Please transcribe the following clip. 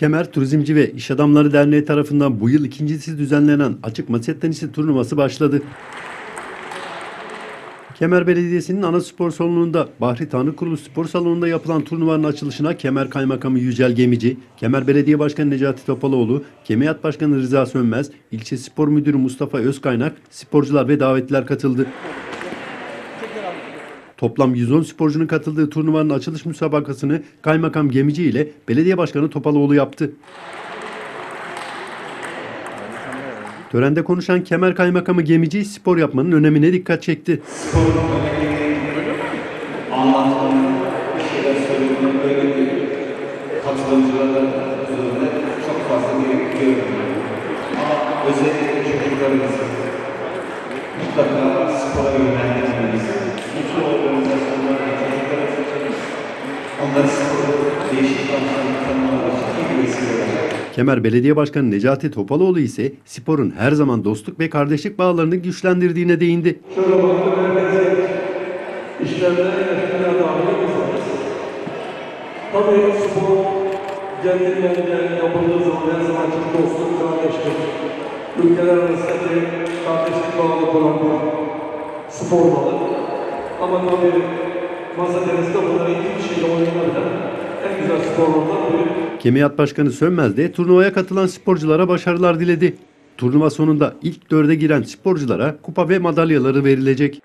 Kemer Turizmci ve İş Adamları Derneği tarafından bu yıl ikincisi düzenlenen açık masa tenisi turnuvası başladı. Kemer Belediyesi'nin ana spor salonunda Bahri Tanrı Kurulu Spor Salonu'nda yapılan turnuvanın açılışına Kemer Kaymakamı Yücel Gemici, Kemer Belediye Başkanı Necati Topaloğlu, Kemiyat Başkanı Rıza Sönmez, İlçe Spor Müdürü Mustafa Özkaynak, sporcular ve davetliler katıldı. Toplam 110 sporcunun katıldığı turnuvanın açılış müsabakasını Kaymakam Gemici ile Belediye Başkanı Topaloğlu yaptı. Törende konuşan Kemer Kaymakamı Gemici spor yapmanın önemine dikkat çekti. çocuklarımızı mutlaka değişik iyi bir vesile olacak. Kemer Belediye Başkanı Necati Topaloğlu ise sporun her zaman dostluk ve kardeşlik bağlarını güçlendirdiğine değindi. Şöyle baktım herkese işlerine yaşamına dahil insanız. Tabii spor centilmence yapıldığı zaman her zaman çok dostluk, kardeşlik, ülkeler arasındaki kardeşlik bağlı kuran bir spor dalı. Ama tabii masa bunları iki kişiyle oynanabilen en güzel sporlardan. Kemiyat Başkanı Sönmez de turnuvaya katılan sporculara başarılar diledi. Turnuva sonunda ilk dörde giren sporculara kupa ve madalyaları verilecek.